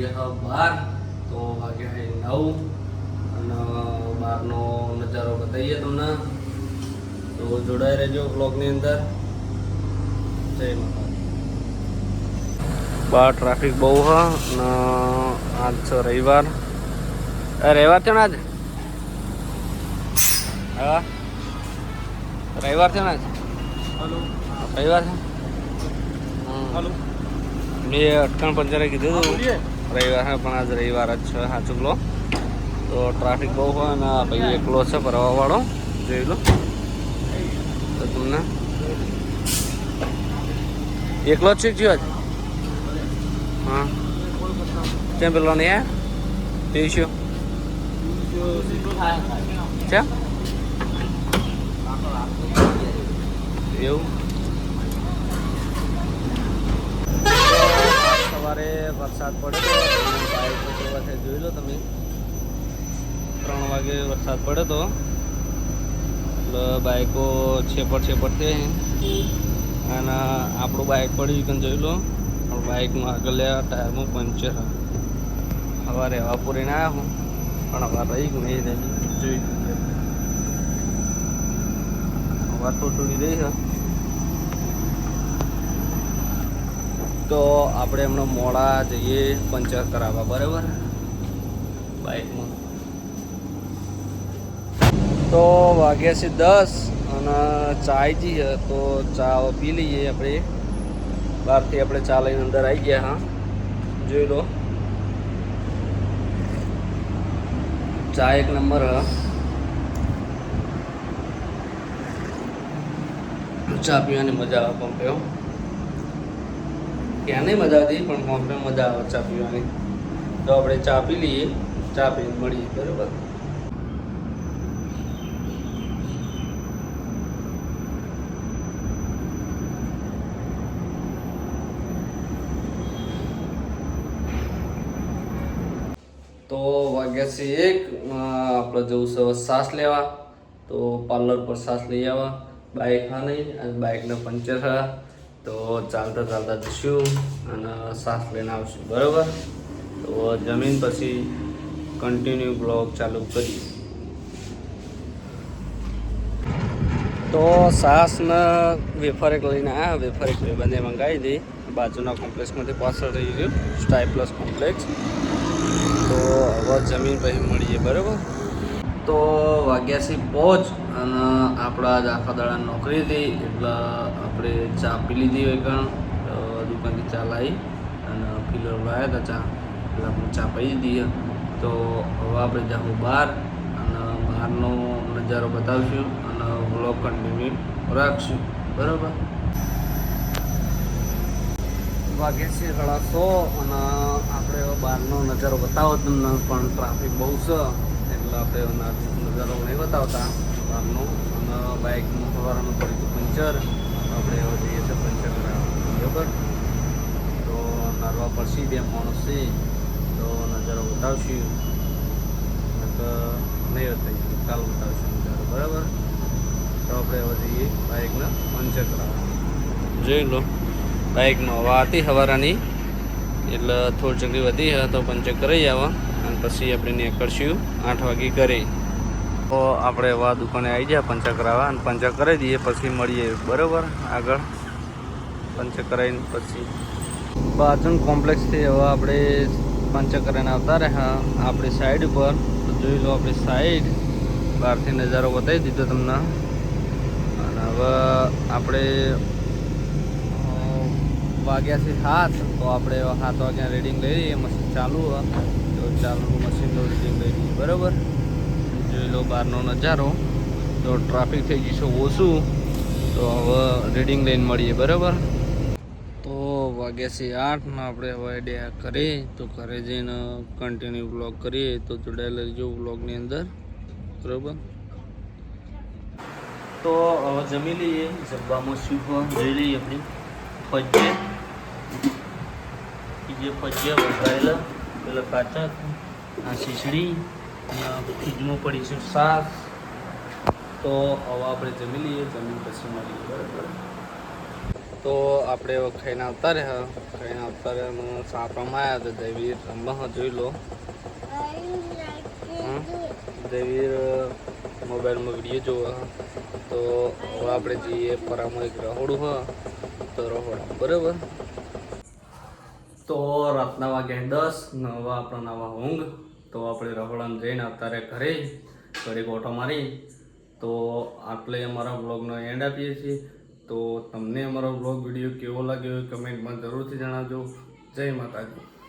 વાગ્યા બાર તો વાગ્યા નવ. અને બહારનો નજારો બતાવીએ તમને. તો જોડાઈ રહેજો બ્લોગની અંદર. જય માતા બહાર ટ્રાફિક બહુ હ અને આજ છે રવિવાર. રવિવાર થયો ને આજ? હા? રવિવાર થયો ને આજ? રવિવાર છે? મેં અટકણ પંચાયત કીધું હતું રવિવાર છે પણ આજ રવિવાર જ છે, સાચું લો તો ટ્રાફિક બહુ હોય અને ભાઈ એકલો છે ફરવાવાળો જોઈ લો. તો તમને એકલો જ જીવ આજ હા. કેમ પેલો નહીં આયા? પીશું છે એવું? વરસાદ પડ્યો હતો જોઈ લો તમે. ત્રણ વાગે વરસાદ પડ્યો તો. એટલે બાઇકો છેપટ છેપટ છે. અને આપણું બાઇક પડ્યું કે જોઈ લો. આપણું બાઇકનું આગળ ટાયરમાં પંચર હવા રહેવા પૂરીને આવ્યા હું પણ હવા રહી ગયું નહીં રહી જોઈ હવા થોડી રહી છે. તો આપણે એમનો મોડા જઈએ પંચર કરાવવા, બરાબર? બાઇકમાં. તો વાગ્યા છે દસ અને ચાય જી છે, તો ચા પી લઈએ આપણે. બહારથી આપણે ચા લઈને અંદર આવી ગયા, હા. જોઈ લો. ચા એક નંબર, હ. ચા પીવાની મજા આવે, પંપે, હો. ત્યાં નહીં મજા આવતી પણ પંપે મજા આવે ચા પીવાની. તો આપણે ચા પી લઈએ. ચા પીને મળીએ, બરાબર? તો વાગ્યા છે એક. આપણે જવું છે શ્વાસ લેવા. તો પાર્લર પર શ્વાસ લઈ આવવા બાઇક હા નહીં, અને બાઇકને પંચર હા. તો ચાલતા ચાલતા જશું અને શ્વાસ લઈને આવશું, બરાબર? તો જમીન પછી કન્ટિન્યુ બ્લોગ ચાલુ કરીએ. તો સાસને વેફર એક લઈને આવ્યા વેફર એક બંને મંગાવી હતી. બાજુના કોમ્પ્લેક્સમાંથી પાછળ રહી ગયું સ્ટાઈ પ્લસ કોમ્પ્લેક્સ. તો હવે જમીન પછી મળીએ, બરાબર? તો વાગ્યા છે પહોંચ અને આપણા જ આખા દાડા નોકરી હતી એટલે આપણે ચા પી લીધી હોય પણ દુકાનથી ચા લાવી અને પીલર લાવ્યા હતા ચા. એટલે આપણે ચા પી દીધી તો હવે આપણે જાઉં બહાર અને બહારનો નજારો બતાવશું અને વ્લોગ કન્ટિન્યુ રાખશું. બરાબર? વાગે છે સાડા અને આપણે બહારનો નજારો બતાવો તમને, પણ ટ્રાફિક બહુ છે. આપણે નજારો નહીં બતાવતા બહારનો અને બાઇકનું સવારનું પડી ગયું પંચર આપણે હવે જઈએ છીએ પંચર કરાવવા. બરાબર? તો નારવા પડશે બે માણસ છે તો નજારો બતાવશું. નહીં બતાવીશું કાલ બતાવશું નજારો, બરાબર? તો આપણે હવે જઈએ બાઇકને પંચર કરાવવા. જોઈ લો, બાઇકનો હવા હતી હવારાની એટલે થોડી ચકરી વધી તો પંચર કરી પછી આપણે નીકળશું આઠ વાગે ઘરે. તો આપણે વા દુકાને આવી જાય પંચર કરાવવા અને પંચર કરાવી દઈએ, પછી મળીએ. બરાબર? આગળ? પંચર કરાવીને પછી. બાજન કોમ્પ્લેક્સથી હવે આપણે પંચર કરાવીને આવતા રહ્યા. આપણી સાઈડ ઉપર જોઈ લો આપણી સાઈડ બહારથી નજારો બતાવી દીધો તમને. અને હવે આપણે વાગ્યા છે હાથ તો આપણે સાત વાગ્યા રીડિંગ લઈ લઈએ મશીન ચાલુ તો ચાલુ મશીનનું રીડિંગ લઈ બરાબર? જોઈ લો બહારનો નજારો. તો ટ્રાફિક થઈ છે ઓછું. તો હવે રીડિંગ લઈને મળીએ, બરાબર? તો વાગ્યા છે આઠ આપણે હવે ડ્યા કરીએ તો ઘરે જઈને કન્ટિન્યુ બ્લોગ કરીએ. તો જોડાયેલા રહીજો બ્લોગની અંદર, બરાબર? તો હવે જમી લઈએ, જમવામાં શું જોઈ લઈએ આપણે. ફજ્જે જે ફજ્જે વઘારેલા. પેલા કાચક આ શીશડી અને ફ્રીજમાં પડી છે શાક તો હવે આપણે જમી લઈએ, જમીન પછી મળીએ, બરાબર? તો આપણે ખાઈને આવતા રહ્યા. ખાઈને આવતા રહ્યા સાપ રમાયા હતા દેવીર. રમવા જોઈ લો? દેવીર મોબાઈલમાં વીડિયો જોવા તો હવે આપણે જઈએ પરામાં એક રહોડું હ. તો રહોડા બરાબર? તો રાતના વાગે દસ, નવા આપણા નવા ઊંઘ. તો આપણે રહોડામાં જઈને અત્યારે ઘરે ઘરે ગોટો મારી. તો આટલે અમારા બ્લોગનો એન્ડ આપીએ છીએ. તો તમને અમારો બ્લોગ વીડિયો કેવો લાગ્યો કમેન્ટમાં જરૂરથી જણાવજો. જય માતાજી.